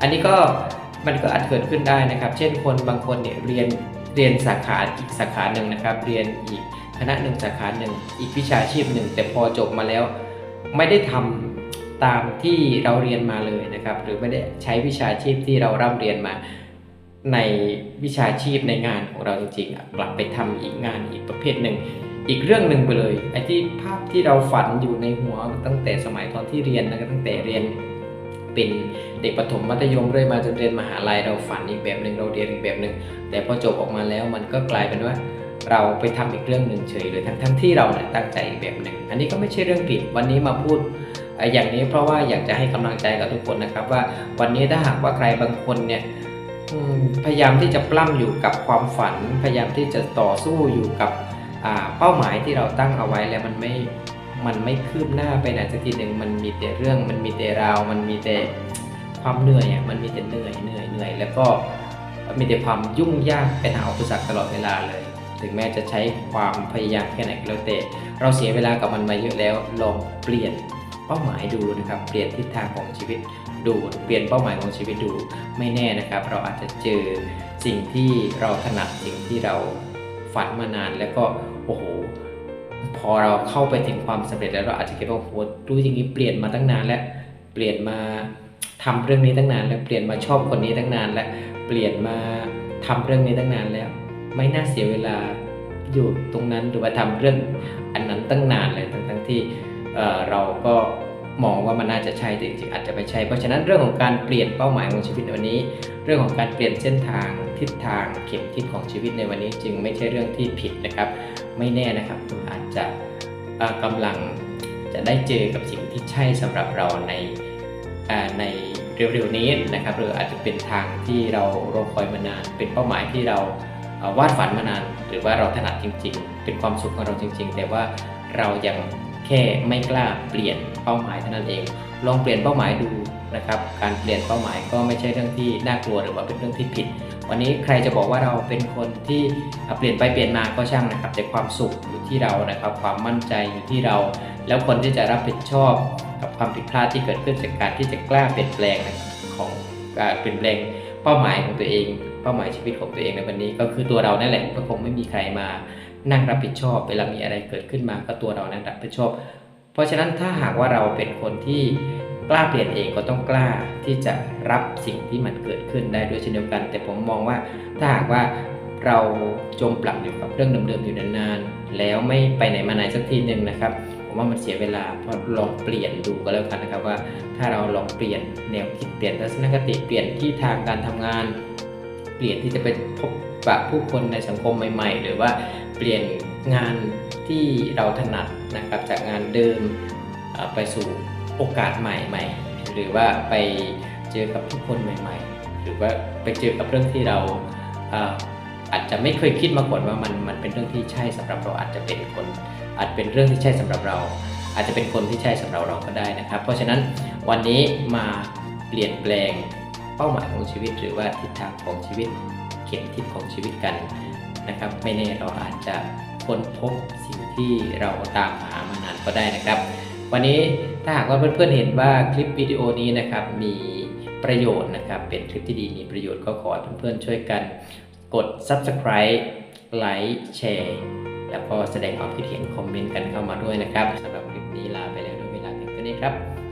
อันนี้ก็มันก็อาจเกิดขึ้นได้นะครับ เช่นคนบางคนเนี่ยเรียนเรียนสาขาอีกสาขาหนึ่งนะครับ เรียนอีกคณะหนึ่งสาขาหนึ่งอีกวิชาชีพหนึ่งแต่พอจบมาแล้ว ไม่ได้ทำตามที่เราเรียนมาเลยนะครับ หรือไม่ได้ใช้วิชาชีพที่เราร่ำเรียนมาในวิชาชีพในงานของเราจริงๆกลับไปทำอีกงานอีกประเภทหนึ่ง อีกเรื่องหนึ่งไปเลยไอ้ที่ภาพที่เราฝันอยู่ในหัวตั้งแต่สมัยตอนที่เรียนนะครับตั้งแต่เรียน เป็นเด็กประถมมัธยมเรื่อยมาจนเรียนมหาลัยเราฝันอีกแบบหนึ่งเราเรียนอีกแบบหนึ่งแต่พอจบออกมาแล้วมันก็กลายเป็นว่าเราไปทำอีกเรื่องหนึ่งเฉยเลยทั้งทั้งที่เราเนี่ยตั้งใจอีกแบบหนึ่งอันนี้ก็ไม่ใช่เรื่องผิดวันนี้มาพูดอย่างนี้เพราะว่าอยากจะให้กำลังใจกับทุกคนนะครับ ว่าวันนี้ถ้าหากว่าใครบางคนเนี่ยพยายามที่จะปล้ำอยู่กับความฝัน พยายามที่จะต่อสู้อยู่กับเป้าหมายที่เราตั้งเอาไว้แล้วมันไม่ มันไม่คืบหน้าไปไหนสักทีหนึ่งมันมีแต่เรื่อง มันมีแต่ราว มันมีแต่ความเหนื่อยอะมันมีแต่เหนื่อยเหนื่อยเหนื่อยแล้วก็มีแต่ความยุ่งยากเป็นหาอุปสรรคตลอดเวลาเลย ถึงแม้จะใช้ความพยายามแค่ไหนก็แล้วแต่เราเสียเวลากับมันมาเยอะแล้วลองเปลี่ยนเป้าหมายดูนะครับเปลี่ยนทิศทางของชีวิตดูเปลี่ยนเป้าหมายของชีวิตดูไม่แน่นะครับ เราอาจจะเจอสิ่งที่เราถนัดสิ่งที่เราฝันมานานแล้วก็โอ้โห พอเราเข้าไปถึงความสำเร็จแล้วเราอาจจะคิดว่าโหรู้อย่างนี้เปลี่ยนมาตั้งนานแล้วเปลี่ยนมาทำเรื่องนี้ตั้งนาน แล้วเปลี่ยนมาชอบคนนี้ตั้งนาน แล้วเปลี่ยนมาทำเรื่องนี้ตั้งนานแล้ว ไม่น่าเสียเวลาอยู่ตรงนั้นหรือว่าทำเรื่องอันนั้นตั้งนานเลยทั้งทั้งๆที่เออเราก็ มองว่ามันน่าจะใช่แต่จริงๆอาจจะไม่ใช่ เพราะฉะนั้นเรื่องของการเปลี่ยนเป้าหมายของชีวิตวันนี้ เรื่องของการเปลี่ยนเส้นทางทิศทางเข็มทิศของชีวิตในวันนี้จึงไม่ใช่เรื่องที่ผิดนะครับ ไม่แน่นะครับคุณอาจจะเอ่อกำลังจะได้เจอกับสิ่งที่ใช่สำหรับเราในในเร็วๆนี้นะครับหรืออาจจะเป็นทางที่เรารอคอยมานาน เป็นเป้าหมายที่เราวาดฝันมานาน หรือว่าเราถนัดจริง ๆ เป็นความสุขของเราจริง ๆ แต่ว่าเรายัง แค่ไม่กล้าเปลี่ยนเป้าหมายเท่านั้นเอง ลองเปลี่ยนเป้าหมายดูนะครับ การเปลี่ยนเป้าหมายก็ไม่ใช่เรื่องที่น่ากลัวหรือว่าเป็นเรื่องที่ผิด วันนี้ใครจะบอกว่าเราเป็นคนที่เปลี่ยนไปเปลี่ยนมาก็ช่างนะครับ แต่ความสุขอยู่ที่เรานะครับ ความมั่นใจอยู่ที่เรา แล้วคนที่จะรับผิดชอบกับความผิดพลาดที่เกิดขึ้นจากการที่จะกล้าเปลี่ยนแปลงของการเปลี่ยนแปลงเป้าหมายของตัวเอง เป้าหมายชีวิตของตัวเองในวันนี้ ก็คือตัวเรานั่นแหละก็คงไม่มีใครมา นั่งรับผิดชอบ เวลามีอะไรเกิดขึ้นมาก็ตัวเรานั้นรับผิดชอบ เพราะฉะนั้นถ้าหากว่าเราเป็นคนที่กล้าเปลี่ยนเองก็ต้องกล้าที่จะรับสิ่งที่มันเกิดขึ้นได้ด้วยเช่นเดียวกัน แต่ผมมองว่าถ้าหากว่าเราจมปลักอยู่กับเรื่องเดิมๆอยู่นานๆแล้วไม่ไปไหนมาไหนสักทีหนึ่งนะครับผมว่ามันเสียเวลาเพราะลองเปลี่ยนดูก็แล้วกันนะครับว่า ถ้าเราลองเปลี่ยนแนวคิดเปลี่ยนทัศนคติเปลี่ยนที่ทางการทำงาน เปลี่ยนที่จะไปพบปะผู้คนในสังคมใหม่ ๆ หรือว่า เปลี่ยนงานที่เราถนัดนะครับจากงานเดิมไปสู่โอกาสใหม่ๆ หรือว่าไปเจอกับผู้คนใหม่ ๆ หรือว่าไปเจอกับเรื่องที่เราเอ่อาจจะไม่เคยคิดมาก่อนว่ามันมันเป็นเรื่องที่ใช่สำหรับเราอาจจะเป็นคน อาจเป็นเรื่องที่ใช่สำหรับเรา อาจจะเป็นคนที่ใช่สำหรับเราก็ได้นะครับ เพราะฉะนั้นวันนี้มาเปลี่ยนแปลงเป้าหมายของชีวิต หรือว่าทิศทางของชีวิตเข็มทิศของชีวิตกัน นะครับ ไม่แน่เราอาจจะค้นพบสิ่งที่เราตามหามานานก็ได้นะครับ วันนี้ถ้าหากว่าเพื่อนๆเห็นว่าคลิปวิดีโอนี้นะครับมีประโยชน์นะครับ เป็นคลิปที่ดีมีประโยชน์ก็ขอเพื่อนๆช่วยกันกด subscribe ไลค์แชร์แล้วก็แสดงความคิดเห็นคอมเมนต์กันเข้ามาด้วยนะครับสำหรับคลิปนี้ลาไปแล้วด้วยเวลาเพียงเท่านี้ครับ